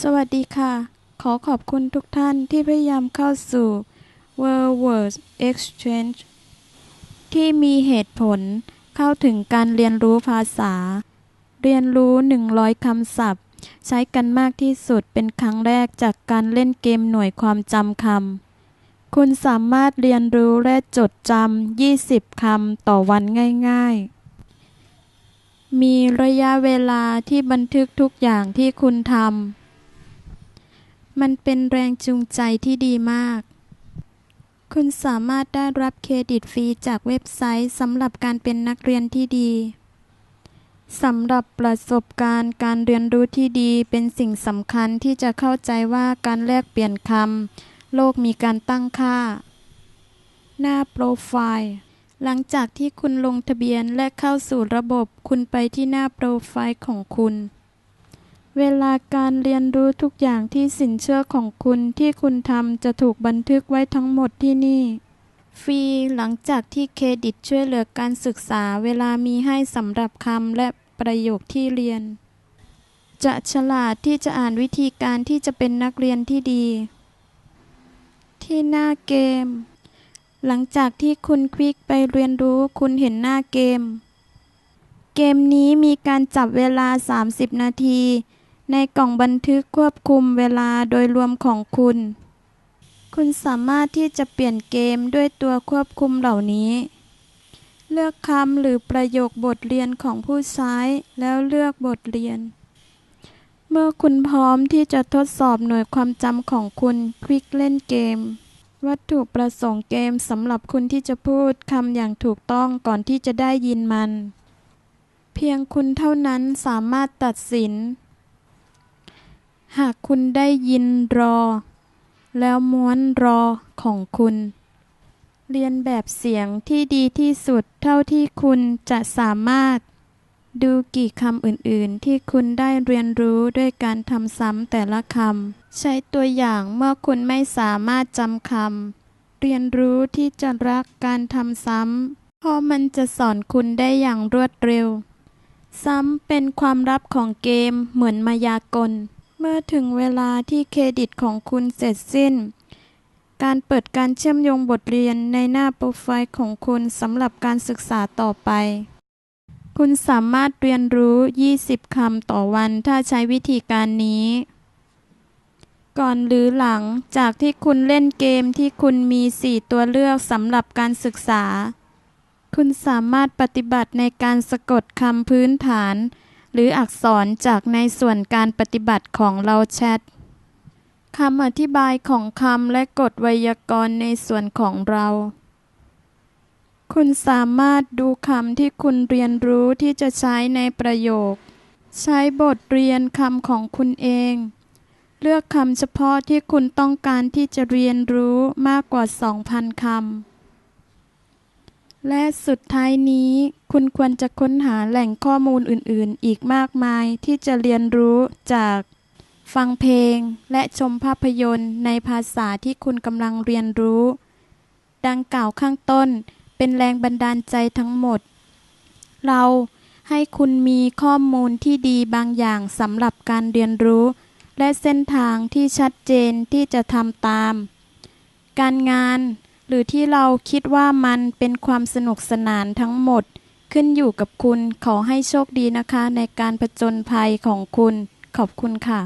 สวัสดีค่ะ ขอขอบคุณทุกท่านที่พยายามเข้าสู่ World Words Exchange ที่มีเหตุผลเข้าถึงการเรียนรู้ภาษา เรียนรู้ 100 คำศัพท์ ใช้กันมากที่สุดเป็นครั้งแรกจากการเล่นเกมหน่วยความจำคำ คุณสามารถเรียนรู้และจดจำ 20 คำต่อวันง่าย ๆ มีระยะเวลาที่บันทึกทุกอย่างที่คุณทำ มันเป็นแรงจูงใจที่ดีมาก คุณสามารถได้รับเครดิตฟรีจากเว็บไซต์สำหรับการเป็นนักเรียนที่ดีสำหรับประสบการณ์การเรียนรู้ที่ดีเป็นสิ่งสำคัญที่จะเข้าใจว่าการแลกเปลี่ยนคำโลกมีการตั้งค่า หน้าโปรไฟล์ หลังจากที่คุณลงทะเบียนและเข้าสู่ระบบ คุณไปที่หน้าโปรไฟล์ของคุณ เวลาการเรียนรู้ทุกอย่างที่สินเชื่อของคุณที่คุณทำจะถูกบันทึกไว้ทั้งหมดที่นี่ ฟรีหลังจากที่เครดิตช่วยเหลือการศึกษาเวลามีให้สำหรับคำและประโยคที่เรียน จะฉลาดที่จะอ่านวิธีการที่จะเป็นนักเรียนที่ดี ที่หน้าเกม หลังจากที่คุณคลิกไปเรียนรู้คุณเห็นหน้าเกม เกมนี้มีการจับเวลา 30 นาที ในกล่องบันทึกควบคุมเวลาโดยรวมของคุณ คุณสามารถที่จะเปลี่ยนเกมด้วยตัวควบคุมเหล่านี้ เลือกคำหรือประโยคบทเรียนของผู้ใช้แล้วเลือกบทเรียน เมื่อคุณพร้อมที่จะทดสอบหน่วยความจำของคุณ คลิกเล่นเกม วัตถุประสงค์เกมสำหรับคุณที่จะพูดคำอย่างถูกต้องก่อนที่จะได้ยินมัน เพียงคุณเท่านั้นสามารถตัดสิน หากคุณได้ยินรอ แล้วม้วนรอของคุณ เรียนแบบเสียงที่ดีที่สุดเท่าที่คุณจะสามารถ ดูกี่คำอื่นๆ ที่คุณได้เรียนรู้ด้วยการทำซ้ำแต่ละคำ ใช้ตัวอย่างเมื่อคุณไม่สามารถจำคำ เรียนรู้ที่จะรักการทำซ้ำเพราะมันจะสอนคุณได้อย่างรวดเร็ว ซ้ำเป็นความลับของเกมเหมือนมายากล เมื่อถึงเวลาที่เครดิตของคุณเสร็จสิ้น การเปิดการเชื่อมโยงบทเรียนในหน้าโปรไฟล์ของคุณสำหรับการศึกษาต่อไป คุณสามารถเรียนรู้ 20 คำต่อวันถ้าใช้วิธีการนี้ ก่อนหรือหลังจากที่คุณเล่นเกมที่คุณมี 4 ตัวเลือกสำหรับการศึกษา คุณสามารถปฏิบัติในการสะกดคำพื้นฐาน หรืออักษรจากในส่วนการปฏิบัติของเราแชทคำอธิบายของคำและกฎไวยากรณ์ในส่วนของเรา คุณสามารถดูคำที่คุณเรียนรู้ที่จะใช้ในประโยค ใช้บทเรียนคำของคุณเอง เลือกคำเฉพาะที่คุณต้องการที่จะเรียนรู้มากกว่า 2,000 คำ และสุดท้ายนี้ คุณควรจะค้นหาแหล่งข้อมูลอื่นๆ อีกมากมายที่จะเรียนรู้จากฟังเพลงและชมภาพยนตร์ในภาษาที่คุณกำลังเรียนรู้ ดังกล่าวข้างต้นเป็นแรงบันดาลใจทั้งหมด เราให้คุณมีข้อมูลที่ดีบางอย่างสำหรับการเรียนรู้ และเส้นทางที่ชัดเจนที่จะทำตาม การงาน หรือที่เราคิดว่ามันเป็นความสนุกสนานทั้งหมด ขึ้นอยู่กับคุณ ขอให้โชคดีนะคะในการผจญภัยของคุณ ขอบคุณค่ะ